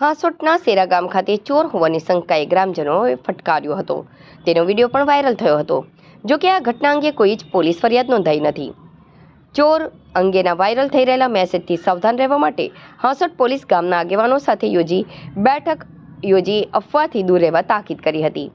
હાંસોટના સેરા ગામ ખાતે ચોર હોવાની શંકાએ ગ્રામજનોએ ફટકાર્યો હતો. તેનો વીડિયો પણ વાયરલ થયો હતો. જો કે આ ઘટના અંગે કોઈ જ પોલીસ ફરિયાદ નોંધાઈ નથી. ચોર અંગેના વાયરલ થઈ રહેલા મેસેજથી સાવધાન રહેવા માટે હાંસોટ પોલીસ ગામના આગેવાનો સાથે યોજી બેઠક યોજી અફવાથી દૂર રહેવા તાકીદ કરી હતી.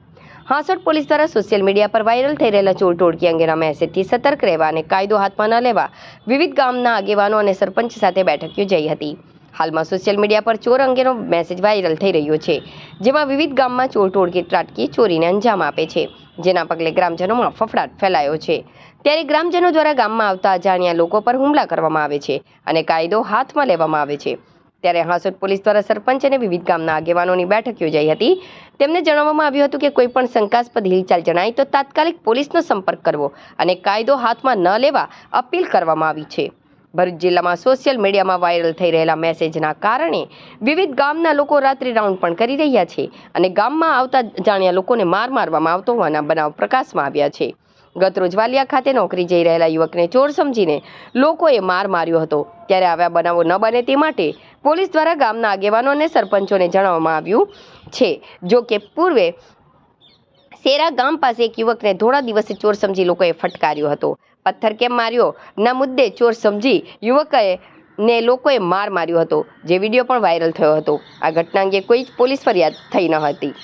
હાંસોટ પોલીસ દ્વારા સોશિયલ મીડિયા પર વાયરલ થઈ રહેલા ચોર ટોળકી અંગેના મેસેજથી સતર્ક રહેવા અને કાયદો હાથમાં ન લેવા વિવિધ ગામના આગેવાનો અને સરપંચ સાથે બેઠક યોજાઈ હતી. હાલમાં સોશિયલ મીડિયા પર ચોર અંગેનો મેસેજ વાયરલ થઈ રહ્યો છે, જેમાં વિવિધ ગામમાં ચોર ટોળકી ત્રાટકી ચોરીને અંજામ આપે છે, જેના પગલે ગ્રામજનોમાં ફફડાટ ફેલાયો છે. ત્યારે ગ્રામજનો દ્વારા ગામમાં આવતા અજાણ્યા લોકો પર હુમલા કરવામાં આવે છે અને કાયદો હાથમાં લેવામાં આવે છે. ત્યારે હાંસોદ પોલીસ દ્વારા સરપંચ અને વિવિધ ગામના આગેવાનોની બેઠક યોજાઈ હતી. તેમને જણાવવામાં આવ્યું હતું કે કોઈ પણ શંકાસ્પદ હિલચાલ જણાય તો તાત્કાલિક પોલીસનો સંપર્ક કરવો અને કાયદો હાથમાં ન લેવા અપીલ કરવામાં આવી છે. ભરૂચ જિલ્લામાં સોશિયલ મીડિયામાં વાયરલ થઈ રહેલા મેસેજના કારણે વિવિધ ગામના લોકો રાત્રિ રાઉન્ડ પણ કરી રહ્યા છે અને ગામમાં આવતા જાણ્યા લોકોને માર મારવામાં આવતો હોવાના બનાવ પ્રકાશમાં આવ્યા છે. ગતરોજ વાલિયા ખાતે નોકરી જઈ રહેલા યુવકને ચોર સમજીને લોકોએ માર માર્યો હતો. ત્યારે આવ્યા બનાવો ન બને તે માટે પોલીસ દ્વારા ગામના આગેવાનો અને સરપંચોને જણાવવામાં આવ્યું છે. જો કે પૂર્વે સેરા ગામ પાસે એક યુવકને થોડા દિવસે ચોર સમજી લોકોએ ફટકાર્યો હતો. પથ્થર કેમ માર્યો? ના મુદ્દે ચોર સમજી યુવકે ને લોકોએ માર માર્યો હતો, જે વીડિયો પણ વાયરલ થયો હતો. આ ઘટના અંગે કોઈ જ પોલીસ ફરિયાદ થઈ ન હતી.